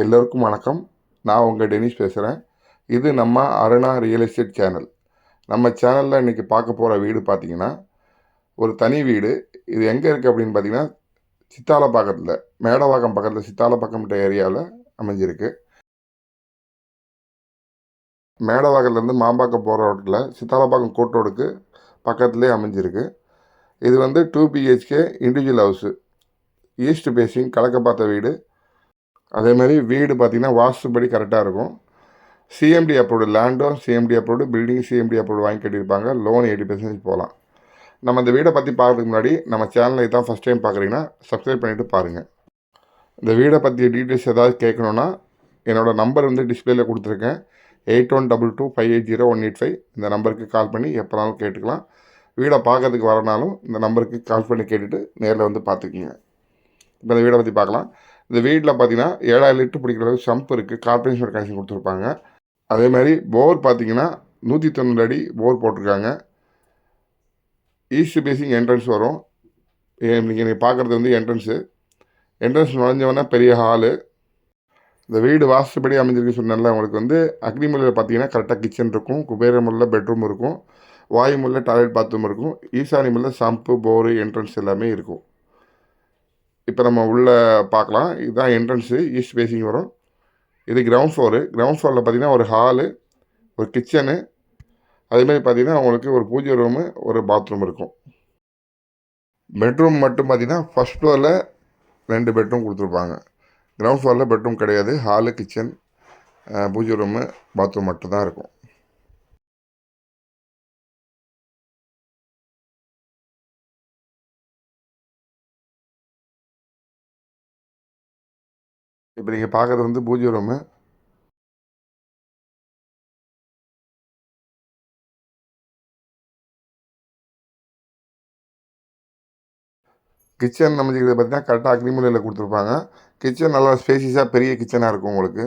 எல்லோருக்கும் வணக்கம். நான் உங்கள் டெனிஸ் பேசுகிறேன். இது நம்ம அருணா ரியல் எஸ்டேட் சேனல். நம்ம சேனலில் இன்றைக்கி பார்க்க போகிற வீடு பார்த்தீங்கன்னா ஒரு தனி வீடு. இது எங்கே இருக்குது அப்படின்னு பார்த்தீங்கன்னா சித்தாலப்பாக்கத்தில் மேடவாக்கம் பக்கத்தில் சித்தாலப்பாக்கம்ன்ற ஏரியாவில் அமைஞ்சிருக்கு. மேடவாக்கத்துலேருந்து மாம்பாக்கம் போகிற ரோட்டில் சித்தாலப்பாக்கம் கோட் ரோடுக்கு பக்கத்துலேயே அமைஞ்சிருக்கு. இது வந்து two BHK individual house east facing கலக்க பார்த்த வீடு. அதே மாதிரி வீடு பார்த்திங்கன்னா வாஸ்துபடி கரெக்டாக இருக்கும். CMD approved லேண்டும் CMD approved building CMD approved வாங்கி கட்டியிருப்பாங்க. லோன் எயிட்டி பர்சன்டேஜ் போகலாம். நம்ம இந்த வீடை பற்றி பார்க்குறதுக்கு முன்னாடி நம்ம சேனலை தான் ஃபஸ்ட் டைம் பார்க்குறீங்கன்னா சப்ஸ்கிரைப் பண்ணிவிட்டு பாருங்கள் இந்த வீடை பற்றிய டீட்டெயில்ஸ் ஏதாவது கேட்கணுன்னா என்னோடய நம்பர் வந்து டிஸ்பிளேல கொடுத்துருக்கேன். Eight one double two five eight zero one eight five இந்த நம்பருக்கு கால் பண்ணி எப்போனாலும் கேட்டுக்கலாம். வீடை பார்க்கறதுக்கு வரனாலும் இந்த நம்பருக்கு கால் பண்ணி கேட்டுட்டு நேரில் வந்து பார்த்துக்குங்க. இப்போ இந்த வீடை பற்றி பார்க்கலாம். இந்த வீட்டில் பார்த்தீங்கன்னா ஏழாயிரம் லிட்டர் பிடிக்கிற அளவுக்கு சம்ப் இருக்குது கார்பரேஷன் கனெக்ஷன் கொடுத்துருப்பாங்க. அதே மாதிரி போர் பார்த்தீங்கன்னா நூற்றி தொண்ணூறு அடி போர் போட்டிருக்காங்க. ஈஸ்ட் பேசிங் என்ட்ரன்ஸ் வரும். நீங்கள் நீங்கள் பார்க்குறது வந்து என்ட்ரன்ஸு என்ட்ரன்ஸ் நுழைஞ்சவொடனே பெரிய ஹாலு இந்த வீடு வாஸ்துபடி அமைஞ்சிருக்கு சொன்னால உங்களுக்கு வந்து அக்னிமலையில் பார்த்தீங்கன்னா கரெக்டாக கிச்சன் இருக்கும். குபேரமுள்ள பெட்ரூம் இருக்கும். வாயுமுள்ள டாய்லெட் பாத்ரூம் இருக்கும். ஈசானிமுள்ள சம்பு போரு என்ட்ரன்ஸ் எல்லாமே இருக்கும். இப்போ நம்ம உள்ளே பார்க்கலாம். இதுதான் என்ட்ரன்ஸு ஈஸ்ட் பேசிங் வரும். இது கிரவுண்ட் ஃப்ளோரு கிரவுண்ட் ஃப்ளோரில் பார்த்தீங்கன்னா ஒரு ஹாலு ஒரு கிச்சனு அதேமாதிரி பார்த்தீங்கன்னா அவங்களுக்கு ஒரு பூஜை ரூமு ஒரு பாத்ரூம் இருக்கும். பெட்ரூம் மட்டும் பார்த்தீங்கன்னா ஃபஸ்ட் ஃப்ளோரில் ரெண்டு பெட்ரூம் கொடுத்துருப்பாங்க. கிரவுண்ட் ஃப்ளோரில் பெட்ரூம் கிடையாது. Hall kitchen pooja room bathroom மட்டும்தான் இருக்கும். இப்போ நீங்கள் பார்க்குறது வந்து பூஜை ரூமு கிச்சன் அமைச்சிக்கிறது பார்த்தீங்கன்னா கரெக்டாக அக்னிமலையில் கொடுத்துருப்பாங்க. கிச்சன் நல்லா ஸ்பேசியஸாக பெரிய கிச்சனாக இருக்கும் உங்களுக்கு.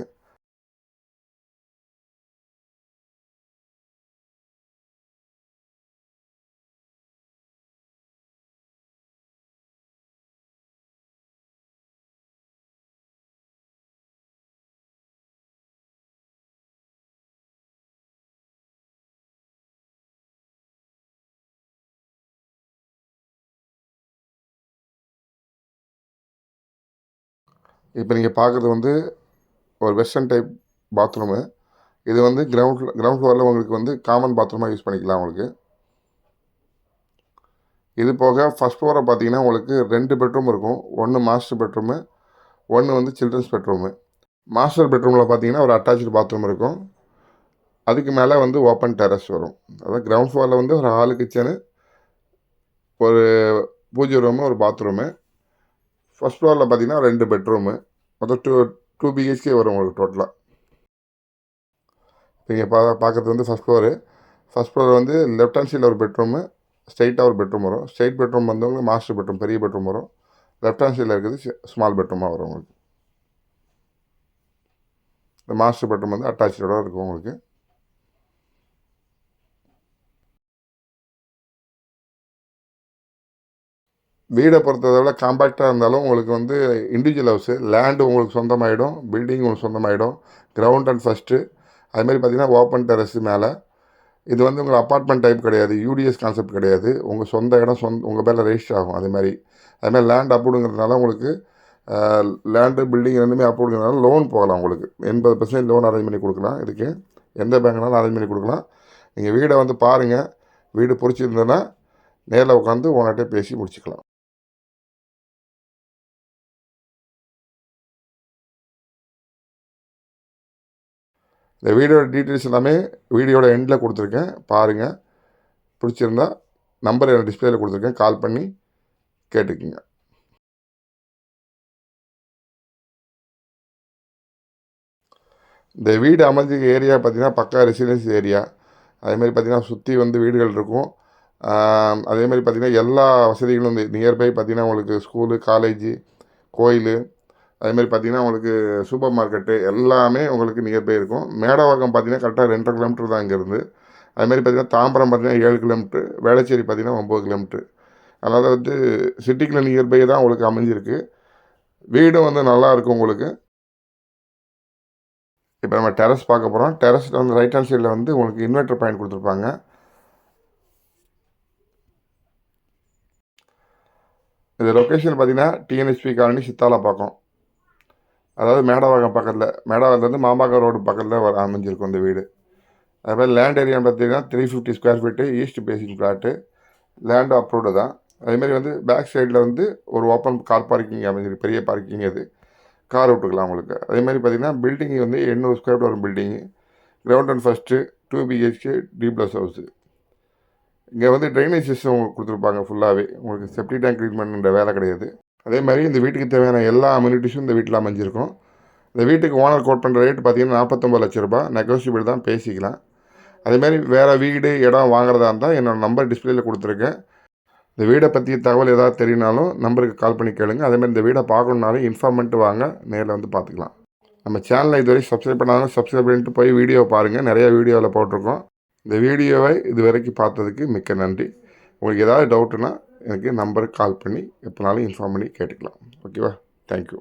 இப்போ நீங்கள் பார்க்குறது வந்து ஒரு வெஸ்டர்ன் டைப் பாத்ரூமு இது வந்து கிரவுண்ட் கிரவுண்ட் ஃப்ளோரில் உங்களுக்கு வந்து காமன் பாத்ரூமாக யூஸ் பண்ணிக்கலாம் உங்களுக்கு. இது போக ஃபஸ்ட் ஃப்ளோரை பார்த்தீங்கன்னா உங்களுக்கு ரெண்டு பெட்ரூம் இருக்கும். ஒன்று மாஸ்டர் பெட்ரூமு ஒன்று வந்து சில்ட்ரன்ஸ் பெட்ரூமு மாஸ்டர் பெட்ரூமில் பார்த்தீங்கன்னா ஒரு அட்டாச்சு பாத்ரூம் இருக்கும். அதுக்கு மேலே வந்து ஓப்பன் டெரஸ் வரும். அதாவது கிரவுண்ட் ஃப்ளோரில் வந்து ஒரு ஹாலு கிச்சனு ஒரு பூஜை ரூமு ஒரு பாத்ரூமு ஃபஸ்ட் ஃப்ளோரில் பார்த்தீங்கன்னா ரெண்டு பெட்ரூமு மொத்தம் டூ டூ பிஹெச்கே வரும் உங்களுக்கு டோட்டலாக நீங்கள் பா பார்க்குறது வந்து ஃபஸ்ட் ஃப்ளோரு ஃபஸ்ட் ஃப்ளோர் வந்து லெஃப்ட் ஹேண்ட் சைடில் ஒரு பெட்ரூமு ஸ்ட்ரைட்டாக ஒரு பெட்ரூம் வரும். ஸ்ட்ரைட் பெட்ரூம் வந்தவங்க மாஸ்டர் பெட்ரூம் பெரிய பெட்ரூம் வரும். லெஃப்ட் ஹேண்ட் சைடில் இருக்கிறது ஸ்மால் பெட்ரூமாக வரும் உங்களுக்கு. இந்த மாஸ்டர் பெட்ரூம் வந்து அட்டாச்சோட இருக்கும் உங்களுக்கு. வீடை பொறுத்தளவு காம்பேக்டாக இருந்தாலும் உங்களுக்கு வந்து இண்டிவிஜுவல் ஹவுஸு லேண்டு உங்களுக்கு சொந்தமாயிடும் பில்டிங் உங்களுக்கு சொந்தமாயிடும் கிரவுண்ட் அண்ட் ஃபஸ்ட்டு அதுமாதிரி பார்த்தீங்கன்னா ஓப்பன் டெரஸ் மேலே. இது வந்து உங்கள் அப்பார்ட்மெண்ட் டைப் கிடையாது யூடிஎஸ் கான்செப்ட் கிடையாது. உங்கள் சொந்த இடம் சொந்த உங்கள் பேரில் ரெஜிஸ்டர் ஆகும் அதுமாதிரி அதுமாதிரி லேண்ட் அப்ரூவ்டுங்கிறதுனால உங்களுக்கு லேண்டு பில்டிங் ரெண்டுமே அப்ரூவ்டுங்கிறதுனால லோன் போகலாம் உங்களுக்கு. எண்பது பர்சன்ட் லோன் அரேஞ்ச் பண்ணி கொடுக்கலாம் இதுக்கு. எந்த பேங்க்னாலும் அரேஞ்ச் பண்ணி கொடுக்கலாம். நீங்கள் வீடை வந்து பாருங்கள் வீடு பிடிச்சிருந்ததுன்னா நேரில் உட்காந்து ஓனர்கிட்ட பேசி முடிச்சுக்கலாம். இந்த வீடியோட டீட்டெயில்ஸ் எல்லாமே வீடியோட எண்டில் கொடுத்துருக்கேன். பாருங்கள் பிடிச்சிருந்தா நம்பர் எனக்கு டிஸ்பிளேயில் கொடுத்துருக்கேன். கால் பண்ணி கேட்டுக்குங்க. இந்த வீடு அமைஞ்ச ஏரியா பார்த்திங்கன்னா பக்கா ரெசிடென்சி ஏரியா அதேமாதிரி பார்த்திங்கன்னா சுற்றி வந்து வீடுகள் இருக்கும். அதேமாதிரி பார்த்திங்கன்னா எல்லா வசதிகளும் வந்து நியர்பை பார்த்திங்கன்னா உங்களுக்கு ஸ்கூலு காலேஜு கோயில் அதுமாதிரி பார்த்தீங்கன்னா உங்களுக்கு சூப்பர் மார்க்கெட்டு எல்லாமே உங்களுக்கு நியர்பை இருக்கும். மேடவாக்கம் பார்த்தீங்கன்னா கரெக்டாக ரெண்டரை கிலோமீட்டர் தான் இங்கேருந்து. அதுமாதிரி பார்த்தீங்கன்னா தாம்பரம் பார்த்தீங்கன்னா ஏழு கிலோமீட்ரு வேளச்சேரி பார்த்தீங்கன்னா ஒம்பது கிலோமீட்ரு அதனால் வந்து சிட்டிக்குள்ள நியர்பை தான் உங்களுக்கு அமைஞ்சிருக்கு. வீடும் வந்து நல்லா இருக்கும் உங்களுக்கு. இப்போ நம்ம டெரஸ் பார்க்க போகிறோம் டெரஸ் வந்து ரைட் ஹேண்ட் சைடில் வந்து உங்களுக்கு இன்வெர்டர் பாயிண்ட் கொடுத்துருப்பாங்க. இது லொக்கேஷன் பார்த்தீங்கன்னா டிஎன்எஸ்பி காலனி சித்தாலப்பாக்கம் அதாவது மேடவாக்கம் பக்கத்தில் மேடவாக்கத்துலேருந்து மாம்பாக்கம் ரோடு பக்கத்தில் வர அமைஞ்சிருக்கும் இந்த வீடு. அதே மாதிரி லேண்ட் ஏரியா பார்த்தீங்கன்னா three fifty square feet east facing flat land approved தான். அதேமாதிரி வந்து பேக் சைடில் வந்து ஒரு ஓப்பன் கார் பார்க்கிங் அமைஞ்சிருக்கு பெரிய பார்க்கிங் அது. கார் விட்டுக்கலாம் உங்களுக்கு. அதே மாதிரி பார்த்தீங்கன்னா பில்டிங் வந்து எண்ணூறு ஸ்கொயர் ஃபீட் வரும் building ground and first two BHK D plus house இங்கே வந்து ட்ரைனேஜ் சிஸ்டம் உங்களுக்கு கொடுத்துருப்பாங்க ஃபுல்லாகவே உங்களுக்கு செப்டி டேங்க் க்ளீன் பண்ணுற வேலை கிடையாது. அதே மாதிரி இந்த வீட்டுக்கு தேவையான எல்லா அம்யூனிட்டிஸும் இந்த வீட்டில் அமைஞ்சிருக்கும். இந்த வீட்டுக்கு ஓனர் கோட் பண்ணுற ரேட் பார்த்தீங்கன்னா நாற்பத்தொம்பது லட்ச ரூபா நெகோசியபிள் தான் பேசிக்கலாம். அதேமாதிரி வேறு வீடு இடம் வாங்குறதா இருந்தால் என்னோடய நம்பர் டிஸ்பிளேயில் கொடுத்துருக்கேன். இந்த வீடை பற்றி தகவல் ஏதாவது தெரியினாலும் நம்பருக்கு கால் பண்ணி கேளுங்க. அதேமாதிரி இந்த வீடை பார்க்கணுன்னாலும் இன்ஃபார்மெண்ட் வாங்க. நேரில் வந்து பார்த்துக்கலாம். நம்ம சேனலை இதுவரை சப்ஸ்கிரைப் பண்ணாலும் சப்ஸ்கிரைப் பண்ணிட்டு போய் வீடியோ பாருங்கள் நிறையா வீடியோவில் போட்டிருக்கோம். இந்த வீடியோவை இது வரைக்கும் பார்த்ததுக்கு மிக்க நன்றி. உங்களுக்கு ஏதாவது டவுட்டுன்னா எனக்கு நம்பருக்கு கால் பண்ணி எப்போனாலும் இன்ஃபார்ம் பண்ணி கேட்டுக்கலாம். ஓகேவா தேங்க்யூ